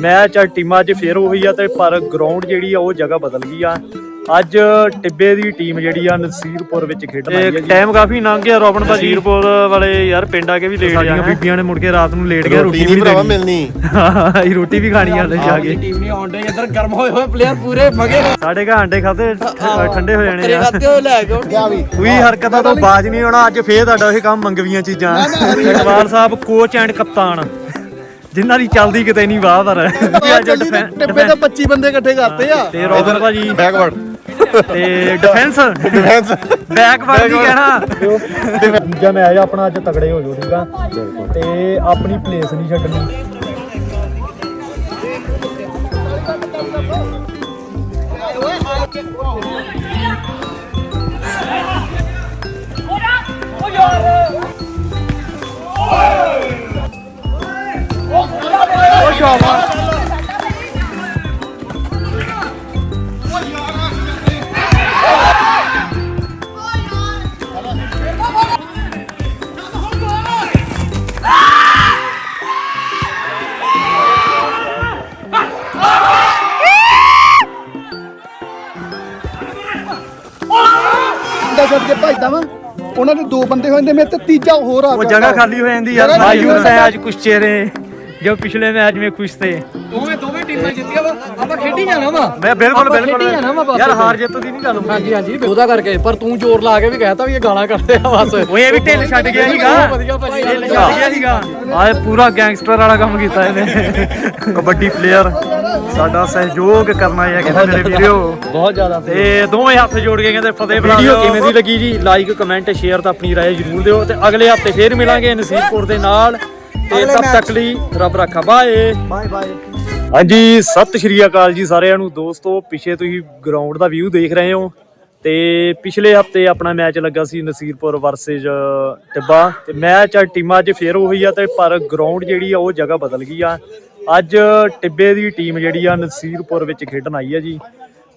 Match ਆ ਟੀਮਾਂ 'ਚ ਫੇਰ ਉਹੀ ਆ ਤੇ ਪਰ ਗਰਾਊਂਡ ਜਿਹੜੀ ਆ ਉਹ ਜਗ੍ਹਾ ਬਦਲ ਗਈ ਆ। ਅੱਜ ਟਿੱਬੇ ਦੀ ਟੀਮ ਜਿਹੜੀ ਆ ਨਸੀਰਪੁਰ ਵਿੱਚ ਖੇਡਣ ਆਈ ਆ ਜੀ। ਟਾਈਮ ਕਾਫੀ ਲੰਘ ਗਿਆ ਰੋਬਨ ਭਾਜੀ। ਨਸੀਰਪੁਰ ਵਾਲੇ ਯਾਰ ਪਿੰਡ ਆ ਕੇ ਵੀ ਲੇਟ ਸਾਡੀਆਂ ਬੀਬੀਆਂ ਨੇ ਮੁੜ ਕੇ ਰਾਤ ਨੂੰ ਲੇਟ ਗਿਆ ਰੋਟੀ ਵੀ ਭਰਾਵਾ ਨਹੀਂ ਮਿਲਣੀ। ਦੇਣੀ ਰੋਟੀ ਵੀ ਖਾਣੀ ਆ ਜਾ ਕੇ। ਟੀਮ ਨਹੀਂ ਆਉਂਦੇ ਇੱਧਰ ਗਰਮ ਹੋਏ ਹੋਏ ਪਲੇਅਰ ਪੂਰੇ ਮਗੇ ਸਾਡੇ ਘਰ ਅੰਡੇ ਖਾਦੇ ਠੰਡੇ ਹੋ ਜਾਣੇ ਤੇਰੇ ਆ। ਖਾਤੇ ਹੋਏ ਲੈ ਕੇ ਗਿਆ ਵੀ। ਕੋਈ ਹਰਕਤਾਂ ਤੋਂ ਬਾਜ ਨਹੀਂ ਆਉਣਾ ਅੱਜ ਫੇਰ ਤੁਹਾਡਾ ਇਹ ਕੰਮ ਮੰਗਵੀਆਂ ਚੀਜ਼ਾਂ। ਇਕਬਾਲ ਸਾਹਿਬ ਕੋਚ ਐਂਡ ਕਪਤਾਨ ਜਿਨ੍ਹਾਂ ਦੀ ਚੱਲਦੀ ਕਿਤੇ ਨਹੀਂ ਵਾਹ ਪਰ। ਅੱਜ ਡਿਫੈਂ- ਟਿੱਬੇ ਤੇ 25 ਬੰਦੇ ਇਕੱਠੇ ਕਰਤੇ ਆ। ਤੇ ਰੋਬਨ ਭਾਜੀ। ਬੈਕਵਰਡ ਤੇ ਡਿਫੈਂਸ ਡਿਫੈਂਸ ਬੈਕਵਰਡ ਨਹੀਂ ਕਹਿਣਾ? ਦੂਜਾ ਮੈਚ ਆਪਣਾ ਅੱਜ ਤਗੜੇ ਹੋ ਜਾਓ ਠੀਕ ਆ? ਤੇ ਆਪਣੀ ਪਲੇਸ ਨਹੀਂ ਛੱਡਣੀ। ਜਗ੍ਹਾ ਛੱਡ ਕੇ ਭੱਜਦਾ ਵਾਂ। ਉਹਨਾਂ ਦੇ ਦੋ ਬੰਦੇ ਹੋ ਜਾਂਦੇ ਮੇਰੇ ਤੇ ਤੀਜਾ ਹੋਰ ਆ ਉਹ ਜਗ੍ਹਾ ਖਾਲੀ ਹੋ ਜਾਂਦੀ ਯਾਰ ਮਾਯੂਸ ਹੈ ਅੱਜ ਕੁਝ ਚਿਹਰੇ ਜੋ ਪਿਛਲੇ ਮੈਚ ਵਿੱਚ ਖੁਸ਼ ਥੇ ਦੋਵੇਂ ਦੋਵੇਂ ਟੀਮਾਂ ਜਿੱਤੀਆਂ ਵਾ। ਆਪਾਂ ਖੇਡੀ ਜਾਣਾ ਵਾ। ਮੈਂ ਬਿਲਕੁਲ ਬਿਲਕੁਲ। ਯਾਰ ਹਾਰ ਜਿੱਤ ਦੀ ਨਹੀਂ ਗੱਲ ਹਾਂਜੀ ਹਾਂਜੀ ਉਹਦਾ ਕਰਕੇ। ਪਰ ਤੂੰ ਜ਼ੋਰ ਲਾ ਕੇ ਵੀ ਕਹਿਤਾ ਵੀ ਇਹ ਗਾਲਾਂ ਕਰਦੇ ਆ ਬਸ। ਉਹ ਇਹ ਵੀ ਢਿੱਲ ਛੱਡ ਗਿਆ ਸੀਗਾ। ਢਿੱਲ ਛੱਡ ਗਿਆ ਸੀਗਾ। ਆਏ ਪੂਰਾ ਗੈਂਗਸਟਰ ਵਾਲਾ ਕੰਮ ਕੀਤਾ ਇਹਨੇ। ਕਬੱਡੀ ਪਲੇਅਰ ਸਾਡਾ ਸਹਿਯੋਗ ਕਰਨਾ ਹੈ ਕਹਿੰਦੇ ਮੇਰੇ ਵੀਰੋ। ਬਹੁਤ ਜ਼ਿਆਦਾ ਤੇ ਦੋਵੇਂ ਹੱਥ ਜੋੜ ਕੇ ਕਹਿੰਦੇ ਫਤਿਹ ਬੁਲਾ ਵੀਡੀਓ ਕਿਵੇਂ ਦੀ ਲੱਗੀ ਜੀ? ਲਾਈਕ ਕਮੈਂਟ ਸ਼ੇਅਰ ਤਾਂ ਆਪਣੀ ਰਾਏ ਜ਼ਰੂਰ ਦਿਓ ਤੇ ਅਗਲੇ ਹਫ਼ਤੇ ਫੇਰ ਮਿਲਾਂਗੇ ਨਸੀਬਪੁਰ ਦੇ ਨਾਲ। ਤੇ ਤਬ ਤੱਕ ਲਈ ਰੱਬ ਰੱਖਾ। ਬਾਏ ਬਾਏ ਬਾਏ ਹਾਂਜੀ ਸਤਿ ਸ਼੍ਰੀ ਅਕਾਲ ਜੀ ਸਾਰਿਆਂ ਨੂੰ। ਦੋਸਤੋ ਪਿੱਛੇ ਤੁਸੀਂ ਗਰਾਊਂਡ ਦਾ ਵਿਊ ਦੇਖ ਰਹੇ ਹੋ। ਤੇ ਪਿਛਲੇ ਹਫ਼ਤੇ ਆਪਣਾ ਮੈਚ ਲੱਗਾ ਸੀ ਨਸੀਰਪੁਰ ਵਰਸੇਜ ਟਿੱਬਾ। ਤੇ ਮੈਚ ਆ ਟੀਮਾਂ 'ਚ ਫੇਰ ਉਹੀ ਆ ਤੇ ਪਰ ਗਰਾਊਂਡ ਜਿਹੜੀ ਆ ਉਹ ਜਗ੍ਹਾ ਬਦਲ ਗਈ ਆ। ਅੱਜ ਟਿੱਬੇ ਦੀ ਟੀਮ ਜਿਹੜੀ ਆ ਨਸੀਰਪੁਰ ਵਿੱਚ ਖੇਡਣ ਆਈ ਹੈ ਜੀ।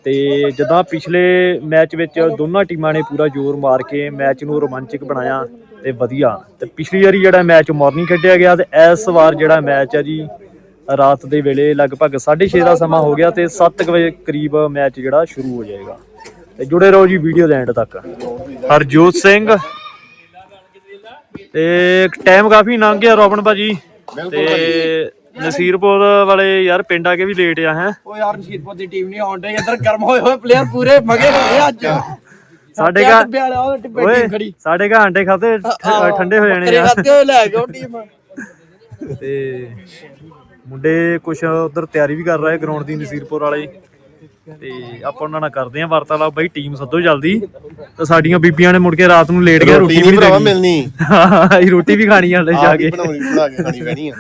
ਤੇ ਜਦਾਂ ਪਿਛਲੇ ਮੈਚ ਵਿੱਚ ਦੋਨਾਂ ਟੀਮਾਂ ਨੇ ਪੂਰਾ ਜ਼ੋਰ ਮਾਰ ਕੇ ਮੈਚ ਨੂੰ ਰੋਮਾਂਚਕ ਬਣਾਇਆ ਤੇ ਵਧੀਆ। ਤੇ ਪਿਛਲੀ ਵਾਰੀ ਜਿਹੜਾ ਮੈਚ ਮਾਰਨਿੰਗ ਖੇਡਿਆ ਗਿਆ ਤੇ ਇਸ ਵਾਰ ਜਿਹੜਾ ਮੈਚ ਆ ਜੀ, ਰਾਤ ਦੇ ਵੇਲੇ ਲਗਭਗ 6:30 ਦਾ ਸਮਾਂ ਹੋ ਗਿਆ ਤੇ 7 ਵਜੇ ਕਰੀਬ ਮੈਚ ਜਿਹੜਾ ਸ਼ੁਰੂ ਹੋ ਜਾਏਗਾ। ਤੇ ਜੁੜੇ ਰਹੋ ਜੀ ਵੀਡੀਓ ਦੇ ਐਂਡ ਤੱਕ। ਹਰਜੋਤ ਸਿੰਘ। ਤੇ ਟਾਈਮ ਕਾਫੀ ਲੰਘ ਗਿਆ ਰੋਬਨ ਭਾਜੀ। ਤੇ ਨਸੀਰਪੁਰ ਵਾਲੇ ਯਾਰ ਪਿੰਡ ਆ ਕੇ ਵੀ ਲੇਟ ਆ ਹੈ। ਓ ਯਾਰ ਨਸ਼ੀਦਪੁਰ ਦੀ ਟੀਮ ਨਹੀਂ ਆਉਂਦੇ ਇੱਧਰ ਗਰਮ ਹੋਏ ਹੋਏ ਪਲੇਅਰ ਪੂਰੇ ਮਗੇ ਹੋਏ ਅੱਜ। ਸਾਡੇ ਘਰ ਉਹ ਓਏ ਸਾਡੇ ਘਰ ਅੰਡੇ ਖਾਦੇ ਠੰਡੇ ਹੋ ਜਾਣੇ ਆ ਖਾਤੇ ਹੋਏ ਲੈ ਕੇ ਉਹ ਟੀਮ ਤੇ ਮੁੰਡੇ ਕੁਛ ਉਧਰ ਤਿਆਰੀ ਵੀ ਕਰ ਰਹੇ ਗਰਾਊਂਡ ਦੀ ਨਸੀਰਪੁਰ ਵਾਲੇ। ਤੇ ਆਪਾਂ ਉਹਨਾਂ ਨਾਲ ਕਰਦੇ ਆਂ ਵਾਰਤਾਲਾਪ। ਬਾਈ ਟੀਮ ਸੱਦੋ ਜਲਦੀ। ਤੇ ਸਾਡੀਆਂ ਬੀਬੀਆਂ ਨੇ ਮੁੜ ਕੇ ਰਾਤ ਨੂੰ ਲੇਟ ਗਿਆ ਰੋਟੀ ਵੀ ਨਹੀਂ ਮਿਲਣੀ। ਰੋਟੀ ਵੀ ਖਾਣੀ ਆ ਲੈ ਜਾ ਕੇ। ਬਣਾਉਣੀ ਬਣਾ ਕੇ ਖਾਣੀ ਪੈਣੀ ਆ।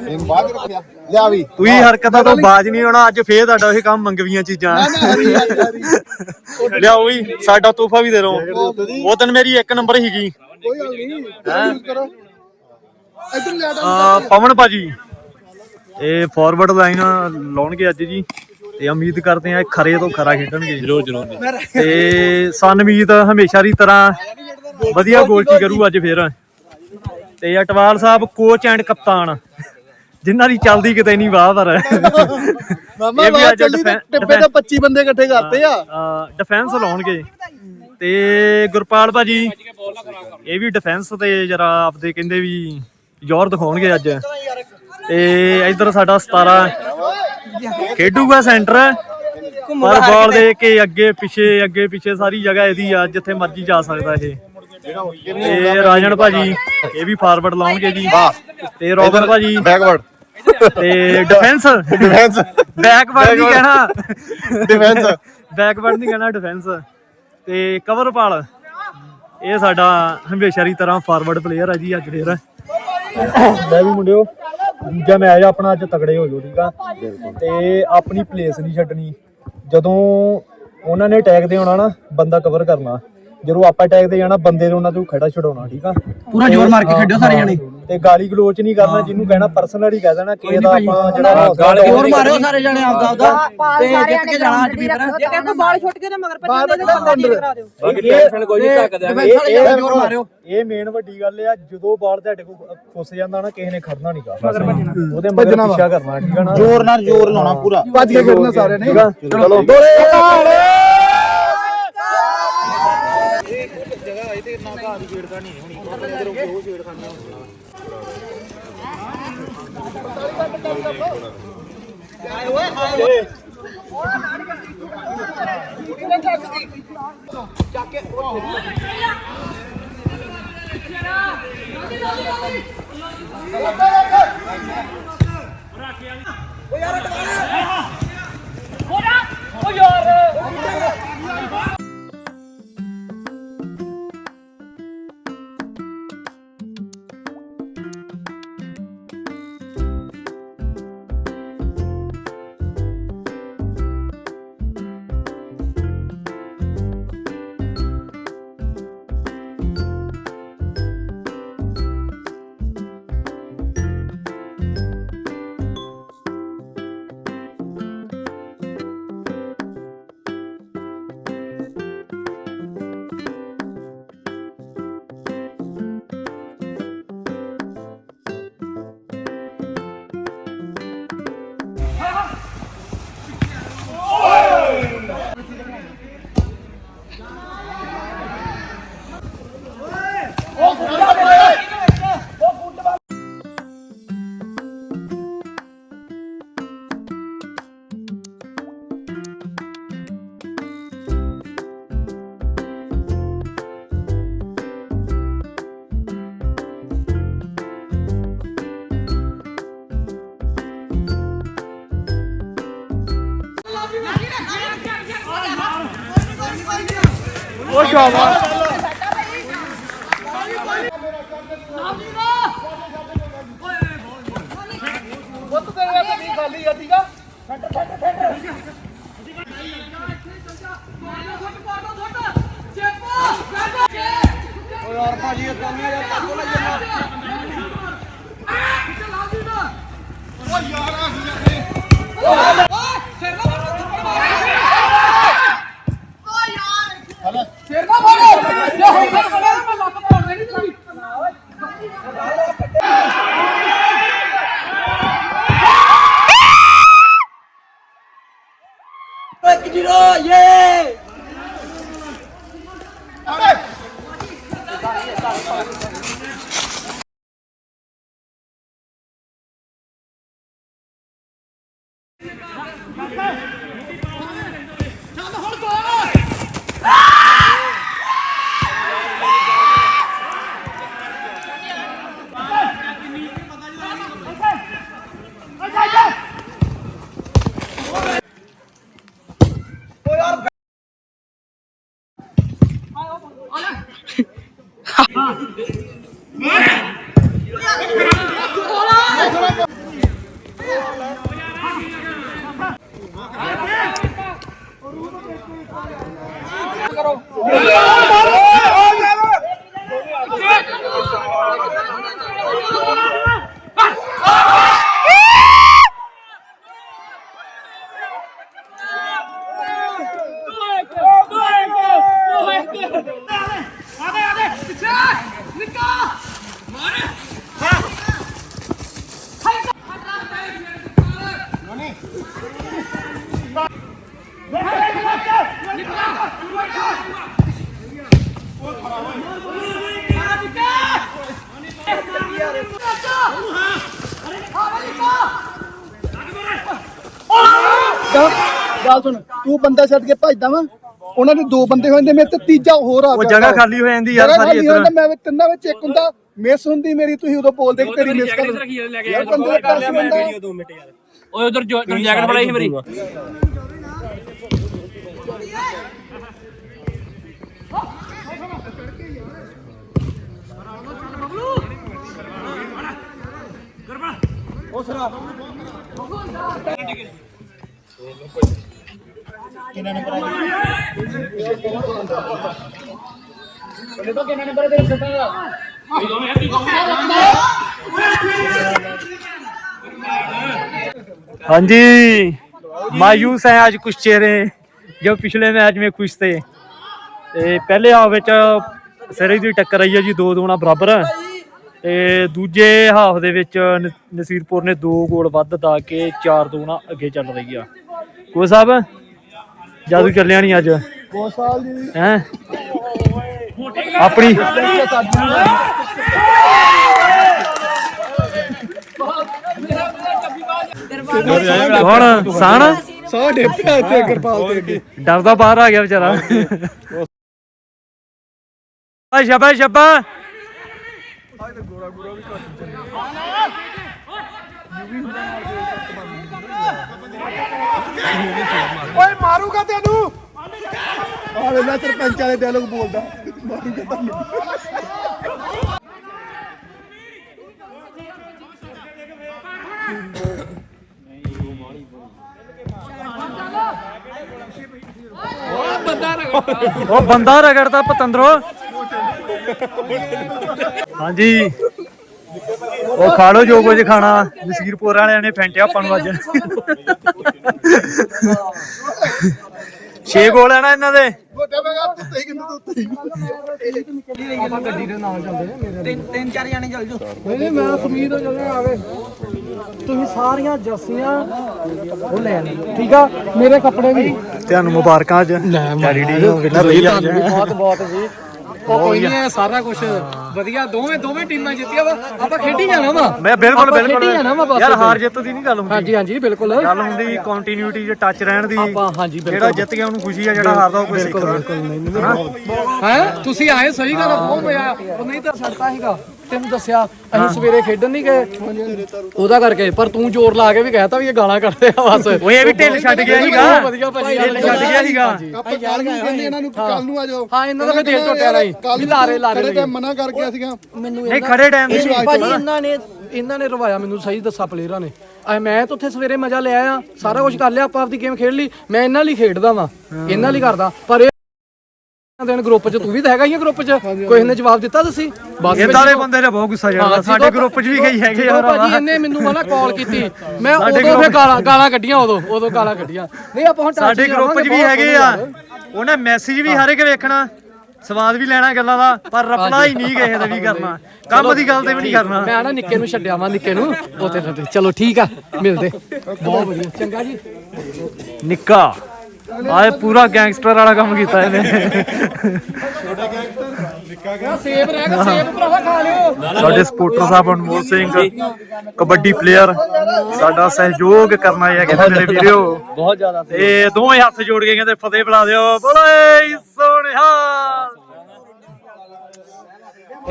ਇਹਨੂੰ ਬਾਅਦ ਚ ਰੱਖਿਆ। ਲਿਆ ਵੀ। ਕੋਈ ਹਰਕਤਾਂ ਤੋਂ ਬਾਜ ਨਹੀਂ ਆਉਣਾ ਅੱਜ ਫੇਰ ਤੁਹਾਡਾ ਇਹ ਕੰਮ ਮੰਗਵੀਆਂ ਚੀਜ਼ਾਂ। ਹਰੀ ਹਰੀ ਹਰੀ। ਲਿਆਓ ਵੀ ਸਾਡਾ ਤੋਹਫਾ ਵੀ ਦੇ ਰੋ ਉਹ ਦਿਨ ਮੇਰੀ ਇੱਕ ਨੰਬਰ ਹੀਗੀ ਕੋਈ ਗੱਲ ਨਹੀਂ ਯੂਜ਼ ਕਰੋ। ਇਧਰ ਲਿਆ ਆ ਪਵਨ ਭਾਜੀ। ਇਹ ਫਾਰਵਰਡ ਲਾਈਨ ਲਾਉਣਗੇ ਅੱਜ ਜੀ। ਤੇ ਉਮੀਦ ਕਰਦੇ ਆ ਖਰੇ ਤੋਂ ਖਰਾ ਖੇਡਣਗੇ ਜਰੂਰ ਜਰੂਰ। ਤੇ ਸਨਮੀਤ ਹਮੇਸ਼ਾ ਦੀ ਤਰ੍ਹਾਂ ਵਧੀਆ ਗੋਲਕੀ ਕਰੂ ਅੱਜ ਫੇਰ। ਤੇ ਅਟਵਾਲ ਸਾਹਿਬ ਕੋਚ ਐਂਡ ਕਪਤਾਨ। ਜਿਨ੍ਹਾਂ ਦੀ ਚੱਲਦੀ ਕਿਤੇ ਨਹੀਂ ਵਾਹ ਪਰ ਮਾਮਾ ਇਹ ਵੀ ਬਾਤ ਅੱਜ ਚੱਲੀ ਤੇ ਡਿਫੈਂ- ਟਿੱਬੇ ਤੇ 25 ਬੰਦੇ ਇਕੱਠੇ ਕਰਤੇ ਆ। ਡਿਫੈਂਸ ਲਾਉਣਗੇ। ਤੇ ਗੁਰਪਾਲ ਭਾਜੀ ਇਹ ਵੀ ਡਿਫੈਂਸ ਤੇ ਜਰਾ ਆਪਦੇ ਕਹਿੰਦੇ ਵੀ ਜ਼ੋਰ ਦਿਖਾਉਣਗੇ ਅੱਜ। ਤੇ ਇਧਰ ਸਾਡਾ 17 ਖੇਡੂਗਾ ਸੈਂਟਰ। ਪਰ ਬਾਲ ਦੇ ਕੇ ਅੱਗੇ ਪਿੱਛੇ ਅੱਗੇ ਪਿੱਛੇ ਸਾਰੀ ਜਗ੍ਹਾ ਇਹਦੀ ਆ ਜਿੱਥੇ ਮਰਜ਼ੀ ਜਾ ਸਕਦਾ ਇਹ। ਤੇ ਰਾਜਨ ਭਾਜੀ ਇਹ ਵੀ ਫਾਰਵਰਡ ਲਾਉਣਗੇ ਜੀ। ਤੇ ਰੋਬਨ ਭਾਜੀ। ਬੈਕਵਰਡ ਤੇ ਡਿਫੈਂਸ ਡਿਫੈਂਸ ਬੈਕਵਰਡ ਨਹੀਂ ਕਹਿਣਾ। ਡਿਫੈਂਸ ਬੈਕਵਰਡ ਨਹੀਂ ਕਹਿਣਾ ਡਿਫੈਂਸ ਤੇ ਕਵਰਪਾਲ ਇਹ ਸਾਡਾ ਹਮੇਸ਼ਾ ਦੀ ਤਰ੍ਹਾਂ ਫਾਰਵਰਡ ਪਲੇਅਰ ਆ ਜੀ ਅੱਜ ਫੇਰ। ਲੈ ਵੀ ਮੁੰਡਿਓ ਦੂਜਾ ਮੈਚ ਆਪਣਾ ਅੱਜ ਤਗੜੇ ਹੋ ਜਾਓ ਠੀਕ ਆ? ਤੇ ਆਪਣੀ ਪਲੇਸ ਨਹੀਂ ਛੱਡਣੀ। ਜਦੋਂ ਉਹਨਾਂ ਨੇ ਅਟੈਕ ਦੇ ਆਉਣਾ ਨਾ ਬੰਦਾ ਕਵਰ ਕਰਨਾ। ਜਦੋਂ ਆਪਾਂ ਅਟੈਕ ਤੇ ਜਾਣਾ ਬੰਦੇ ਨੂੰ ਉਹਨਾਂ ਤੋਂ ਖੜਾ ਛਡਾਉਣਾ ਠੀਕ ਆ? ਪੂਰਾ ਜ਼ੋਰ ਮਾਰ ਕੇ ਹਾਂ, ਖੇਡਿਓ ਸਾਰੇ ਜਣੇ। ਤੇ ਗਾਲੀ ਗਲੋਚ ਨਹੀਂ ਕਰਨਾ ਜਿਹਨੂੰ ਕਹਿਣਾ ਪਰਸਨਲੀ ਕਹਿ ਦੇਣਾ ਕਿ ਇਹਦਾ ਆਪਾਂ ਜਿਹੜਾ ਗਾਲ ਜ਼ੋਰ ਮਾਰਿਓ ਸਾਰੇ ਜਣੇ ਆਪਦਾ ਆਪਦਾ। ਤੇ ਜਿੱਤ ਨੇ ਕੇ ਜਾਣਾ ਅੱਜ ਵੀ ਫਿਰ। ਜੇ ਕਹਿੰਦਾ ਬਾਲ ਛੁੱਟ ਕੇ ਤੇ ਮਗਰ ਬਾਹਰ ਭੱਜਣ ਦੇ ਬੰਦਾ। ਨਹੀਂ ਕਰਾ ਦਿਓ। ਬਾਕੀ ਟੈਨਸ਼ਨ ਕੋਈ ਨਹੀਂ ਧੱਕ ਦਿਆਂਗੇ ਇਹ- ਸਾਰੇ ਇਹ- ਜਣੇ ਜ਼ੋਰ ਮਾਰਿਓ। ਇਹ ਮੇਨ ਵੱਡੀ ਗੱਲ ਆ ਜਦੋਂ ਬਾਲ ਤੁਹਾਡੇ ਕੋਲ ਖੁੱਸ ਜਾਂਦਾ ਨਾ ਕਿਸੇ ਨੇ ਖੜਨਾ ਨਹੀਂ ਗਾ ਉਹਦੇ ਮਗਰ। ਪਿੱਛਾ ਕਰਨਾ ਠੀਕ ਆ ਨਾ? ਜ਼ੋਰ ਨਾਲ ਜ਼ੋਰ ਲਾਉਣਾ ਪੂਰਾ। ਭੱਜ ਕੇ ਖੇਡਣਾ ਸਾਰਿਆਂ ਨੇ। ਜਗ੍ਹਾ ਨਹੀਂ ਹੋਣੀ। ਅੰਦਰੋਂ ਕਿਉਂ ਛੇੜਖਾਨਾ ਆਏ ਓਏ ਆਏ ਓਏ ਉਹਨੇ ਠੱਗ ਦੀ ਚੱਕ ਕੇ ਉਹ ਓ ਯਾਰ ਟਵਾਣਾ ਓ ਯਾਰ ਓ ਯਾਰ। ਠੀਕ ਆ ਚਲੋ ਇੱਕ ਕਰੋ Money. ਗੱਲ ਸੁਣ ਤੂੰ ਬੰਦਾ ਛੱਡ ਕੇ ਭੱਜਦਾ ਵਾ। ਉਹਨਾਂ ਦੇ ਦੋ ਬੰਦੇ ਹੋਏ ਨੇ ਮੇਰੇ ਤੇ ਤੀਜਾ ਹੋਰ ਆ ਉਹ ਗਿਆ ਜਗ੍ਹਾ। ਖਾਲੀ ਹੋ ਜਾਂਦੀ ਯਾਰ ਸਾਰੀ ਹੋ ਇੱਧਰ ਜਾਂਦਾ, ਮੈਂ ਤਿੰਨਾਂ ਵਿੱਚ ਇੱਕ ਹੁੰਦਾ ਮਿਸ ਹੁੰਦੀ ਮੇਰੀ ਤੁਸੀਂ ਉਦੋਂ ਬੋਲਦੇ ਕਿ ਤੇਰੀ ਮਿਸ ਕਰ ਯਾਰ ਬੰਦੇ ਦਾ ਓਏ ਉਧਰ ਜੈਕਟ ਬੜਾਈ ਸੀ ਮੇਰੀ। ਕਿੰਨਾ ਨੰਬਰ ਆ ਬੋਲੇ ਤਾਂ ਕਿੰਨਾ ਨੰਬਰ ਦੇ ਸੱਤਾ ਦਾ ਇਹ ਦੋਵੇਂ ਹੱਥੀ ਹਾਂਜੀ मायूस हैं आज कुछ चेहरे जो पिछले मैच में खुश थे ते पहले हाफ सिरे की टक्कर आई है जी दो दोना बराबर है ਤੇ ਦੂਜੇ ਹਾਫ ਦੇ ਵਿੱਚ ਨਸੀਰਪੁਰ ਨੇ ਦੋ ਗੋਲ ਵੱਧ ਦਾ ਕੇ ਚਾਰ ਦੋਣਾ ਅੱਗੇ ਚੱਲ ਰਹੀ ਆ। ਕੋ ਸਾਹਿਬ ਜਾਦੂ ਚੱਲਿਆ ਨਹੀਂ ਅੱਜ? ਬਹੁਤ ਸਾਲ ਜੀ ਹੈ? ਆਪਣੀ ਹੁਣ ਸਾਣ ਸਾਹ ਡੇਪਿਆ ਇੱਥੇ ਕਿਰਪਾਲ ਤੇ ਅੱਗੇ। ਡਰਦਾ ਬਾਹਰ ਆ ਗਿਆ ਵਿਚਾਰਾ। ਆ ਸ਼ਬਾ ਸ਼ਬਾ ਓਏ ਮਾਰੂਗਾ ਤੈਨੂੰ? ਆ ਵੇਲਾ ਸਰਪੰਚ ਵਾਲੇ ਡਾਇਲੋਗ ਬੋਲਦਾ। ਮਾਰੂਗਾ ਤੈਨੂੰ। ਉਹ ਬੰਦਾ ਰਗੜਦਾ ਪਤੰਦਰੋ। ਹਾਂਜੀ। ਉਹ ਖਾ ਲੋ ਜੋ ਕੁਝ ਖਾਣਾ। ਨਸੀਰਪੁਰ ਵਾਲਿਆਂ ਨੇ ਫੈਂਟਿਆ ਆਪਾਂ ਨੂੰ ਅੱਜ। ਛੇ ਗੋਲ ਨਾ ਇਹਨਾਂ ਦੇ। ਗੋਟੇ ਮੈਂ ਕਹਾ ਤੂੰ ਤੇ ਕਿੰਨੇ ਤੂੰ ਤੇ ਨਹੀਂ ਮੈਂ ਸੁਮੀਤ ਹੋ ਜਦੋਂ ਆਵੇ। ਤੁਸੀਂ ਸਾਰੀਆਂ ਜੱਸੀਆਂ ਉਹ ਲੈ ਲਈ ਠੀਕ ਆ? ਮੇਰੇ ਕੱਪੜੇ ਵੀ। ਤੁਹਾਨੂੰ ਮੁਬਾਰਕਾਂ ਅੱਜ। ਚੈਰਿਟੀ ਵਿਨਰ ਰਹੀ ਅੱਜ। ਬਹੁਤ ਬਹੁਤ ਜੀ। ਉਹ ਕੋਈ ਨਹੀਂ ਹੈ ਸਾਰਾ ਕੁਝ ਵਧੀਆ ਦੋਵੇਂ ਦੋਵੇਂ ਟੀਮਾਂ ਜਿੱਤੀਆਂ ਵਾ। ਆਪਾਂ ਖੇਡੀ ਜਾਣਾ ਵਾ। ਮੈਂ ਬਿਲਕੁਲ ਆਪਾਂ ਖੇਡੀ ਜਾਣਾ ਵਾ ਬਿਲਕੁਲ ਬਸ। ਯਾਰ ਹਾਰ ਜਿੱਤ ਦੀ ਨਹੀਂ ਗੱਲ ਹੁੰਦੀ। ਹਾਂਜੀ ਹਾਂਜੀ ਬਿਲਕੁਲ। ਗੱਲ ਹੁੰਦੀ ਕੰਟੀਨਿਊਟੀ 'ਚ ਟੱਚ ਰਹਿਣ ਦੀ। ਆਪਾਂ ਹਾਂਜੀ ਜਿਹੜਾ ਬਿਲਕੁਲ ਜਿੱਤ ਗਿਆ ਉਹਨੂੰ ਖੁਸ਼ੀ ਆ ਜਿਹੜਾ ਹਾਰਦਾ ਉਹ ਕੋਈ ਸਿੱਖਦਾ ਹੈ। ਤੁਸੀਂ ਆਏ ਸਹੀ ਗੱਲ ਆ, ਬਹੁਤ ਮਜ਼ਾ ਆਇਆ। ਉਹ ਨਹੀਂ ਤਾਂ ਛੱਡਤਾ ਸੀਗਾ। ਤੈਨੂੰ ਦੱਸਿਆ ਅਸੀਂ ਸਵੇਰੇ ਖੇਡਣ ਨਹੀਂ ਗਏ। ਉਹਦਾ ਕਰਕੇ ਪਰ ਤੂੰ ਜ਼ੋਰ ਲਾ ਕੇ ਵੀ ਕਹਿਤਾ ਵੀ ਇਹ ਗਾਲਾਂ ਕੱਢਦੇ ਆ ਬਸ। ਓਏ ਇਹ ਵੀ ਢਿੱਲ ਛੱਡ ਗਿਆ ਸੀਗਾ। ਵਧੀਆ ਭਾਜੀ ਢਿੱਲ ਛੱਡ ਗਿਆ ਸੀਗਾ। ਆਪਾਂ ਕੱਲ ਨੂੰ ਕਹਿੰਦੇ ਇਹਨਾਂ ਨੂੰ ਕੱਲ ਨੂੰ ਆ ਜਾਓ ਹਾਂ, ਇਹਨਾਂ ਦਾ ਫਿਰ ਦਿਲ ਟੁੱਟਿਆ ਰਹੀ। ਲਾਰੇ- ਲਾਰੇ ਖੜੇ time ਮਨਾ ਕਰ ਗਿਆ ਸੀਗਾ। ਮੈਨੂੰ ਨਹੀਂ ਖੜੇ ਟਾਈਮ ਤੇ ਭਾਜੀ ਇਹਨਾਂ ਨੇ ਇਹਨਾਂ ਨੇ ਰਵਾਇਆ ਮੈਨੂੰ ਸਹੀ ਦੱਸਾ ਪਲੇਅਰਾਂ ਨੇ। ਐ ਮੈਂ ਤਾਂ ਉੱਥੇ ਸਵੇਰੇ ਮਜ਼ਾ ਲਿਆ ਆ ਸਾਰਾ ਕੁਝ ਕਰ ਲਿਆ ਆਪਾਂ ਆਪਦੀ ਗੇਮ ਖੇਡ ਲਈ। ਮੈਂ ਇਹਨਾਂ ਲਈ ਖੇਡਦਾ ਵਾਂ। ਇਹਨਾਂ ਲਈ ਕਰਦਾ। ਪਰ ਦਿਨ ਗਰੁੱਪ 'ਚ ਤੂੰ ਵੀ ਤਾਂ ਹੈਗਾ ਹੀ ਆ ਗਰੁੱਪ 'ਚ। ਕੋਈ ਨੇ ਜਵਾਬ ਦਿੱਤਾ ਤੁਸੀਂ ਬਸ ਇਦਾਂ ਦੇ ਬੰਦੇ ਨੇ ਬਹੁਤ ਗੁੱਸਾ ਚੜਦਾ ਸਾਡੇ ਗਰੁੱਪ 'ਚ ਵੀ ਗਈ ਹੈਗੇ ਯਾਰ ਭਾਜੀ ਇਹਨੇ ਮੈਨੂੰ ਮਨਾ ਕਾਲ ਕੀਤੀ ਮੈਂ ਉਦੋਂ ਫੇ ਗਾਲਾਂ ਗਾਲਾਂ ਕੱਢੀਆਂ ਉਦੋਂ ਉਦੋਂ ਗਾਲਾਂ ਕੱਢੀਆਂ। ਨਹੀਂ ਆਪਾਂ ਹੁਣ ਸਾਡੇ ਗਰੁੱਪ 'ਚ ਵੀ ਹੈਗੇ ਆ। ਉਹਨੇ ਮੈਸੇਜ ਵੀ ਹਰ ਇੱਕ ਵੇਖਣਾ। ਸਵਾਦ ਵੀ ਲੈਣਾ ਗੱਲਾਂ ਦਾ ਪਰ ਰਿਪਲਾਈ ਨਹੀਂ ਕਿਸੇ ਦਾ ਵੀ ਕਰਨਾ। ਕੰਮ ਦੀ ਗੱਲ ਤੇ ਵੀ ਨਹੀਂ ਕਰਨਾ। ਮੈਂ ਨਾ ਨਿੱਕੇ ਨੂੰ ਛੱਡਿਆ ਵਾਂ ਨਿੱਕੇ ਨੂੰ। ਉਤੇ ਤੇ ਚਲੋ ਠੀਕ ਆ। ਮਿਲਦੇ। ਬਹੁਤ ਵਧੀਆ। ਚੰਗਾ ਜੀ। ਨਿੱਕਾ। ਆਏ ਪੂਰਾ ਗੈਂਗਸਟਰ ਵਾਲਾ ਕੰਮ ਕੀਤਾ ਇਹਨੇ। ਸੇਬ ਰਹਿ ਗਿਆ ਸੇਬ ਭਰਾਵਾ ਖਾ ਲਿਓ। ਸਾਡੇ ਸਪੋਰਟਰ ਸਾਹਿਬ ਅਨਮੋਲ ਸਿੰਘ ਕਬੱਡੀ ਪਲੇਅਰ ਸਾਡਾ ਸਹਿਯੋਗ ਕਰਨਾ ਹੈ ਕਹਿੰਦੇ ਮੇਰੇ ਵੀਰੋ। ਬਹੁਤ ਜ਼ਿਆਦਾ ਤੇ ਦੋਵੇਂ ਹੱਥ ਜੋੜ ਕੇ ਕਹਿੰਦੇ ਫਤਿਹ ਬੁਲਾ ਦਿਓ। ਬੋਲੇ ਸੋਹਣਿਆ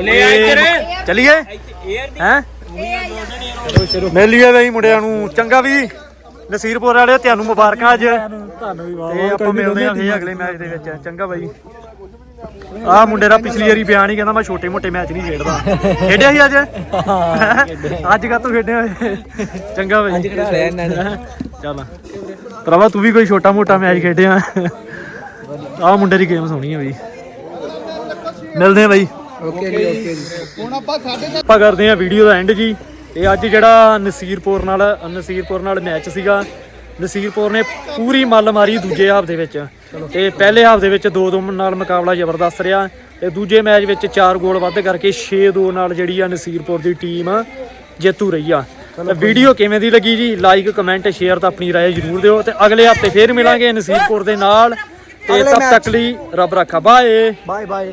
ਲੈ ਆਏ ਚਲੀਏ? ਹੈ? ਮਿਲ ਲਈਏ ਬਈ ਮੁੰਡਿਆਂ ਨੂੰ। ਚੰਗਾ ਵੀ। ਨਸੀਰਪੁਰ ਵਾਲਿਓ ਤੁਹਾਨੂੰ ਮੁਬਾਰਕਾਂ ਅੱਜ। ਤੁਹਾਨੂੰ ਵੀ ਤੇ ਆਪਾਂ ਮਿਲਦੇ ਆਂ ਫੇਰ ਅਗਲੇ ਮੈਚ ਦੇ ਵਿੱਚ। ਚੰਗਾ ਬਾਈ। ਆ ਮੁੰਡੇ ਦਾ ਪਿਛਲੀ ਵਾਰੀ ਬਿਆਨ ਹੀ ਕਹਿੰਦਾ ਮੈਂ ਛੋਟੇ ਮੋਟੇ ਮੈਚ ਨਹੀਂ ਖੇਡਦਾ। ਖੇਡਿਆ ਸੀ ਅੱਜ? ਅੱਜ ਕਾ ਤੂੰ ਖੇਡਿਆ ਹੋਏ? ਚੰਗਾ ਬਾਈ। ਚੱਲ। ਭਰਾਵਾ ਤੂੰ ਵੀ ਕੋਈ ਛੋਟਾ ਮੋਟਾ ਮੈਚ ਖੇਡਿਆ? ਆ ਮੁੰਡੇ ਦੀ ਗੇਮ ਸੋਹਣੀ ਹੈ ਬਈ। ਮਿਲਦੇ ਆ ਬਾਈ। ਓਕੇ ਜੀ ਓਕੇ ਜੀ। ਹੁਣ ਆਪਾਂ ਸਾਡੇ ਆਪਾਂ ਕਰਦੇ ਆ ਵੀਡੀਓ ਦਾ ਐਂਡ ਜੀ। ਤੇ ਅੱਜ ਜਿਹੜਾ ਨਸੀਰਪੁਰ ਨਾਲ ਨਸੀਰਪੁਰ ਨਾਲ ਮੈਚ ਸੀਗਾ। ਨਸੀਰਪੁਰ ਨੇ ਪੂਰੀ ਮੱਲ ਮਾਰੀ ਦੂਜੇ ਹਾਫ ਦੇ ਵਿੱਚ। ਤੇ ਪਹਿਲੇ ਹਾਫ ਦੇ ਵਿੱਚ 2-2 ਨਾਲ ਮੁਕਾਬਲਾ ਜ਼ਬਰਦਸਤ ਰਿਹਾ। ਤੇ ਦੂਜੇ ਮੈਚ ਵਿੱਚ 4 ਗੋਲ ਵੱਧ ਕਰਕੇ 6-2 ਨਾਲ ਜਿਹੜੀ ਆ ਨਸੀਰਪੁਰ ਦੀ ਟੀਮ ਜੇਤੂ ਰਹੀ ਆ। ਤੇ ਵੀਡੀਓ ਕਿਵੇਂ ਦੀ ਲੱਗੀ ਜੀ? ਲਾਈਕ ਕਮੈਂਟ ਸ਼ੇਅਰ ਤਾਂ ਆਪਣੀ ਰਾਏ ਜ਼ਰੂਰ ਦਿਓ। ਤੇ ਅਗਲੇ ਹਫ਼ਤੇ ਫੇਰ ਮਿਲਾਂਗੇ ਨਸੀਰਪੁਰ ਦੇ ਨਾਲ। ਤੇ ਤਦ ਤੱਕ ਲਈ ਰੱਬ ਰੱਖਾ। Bye bye bye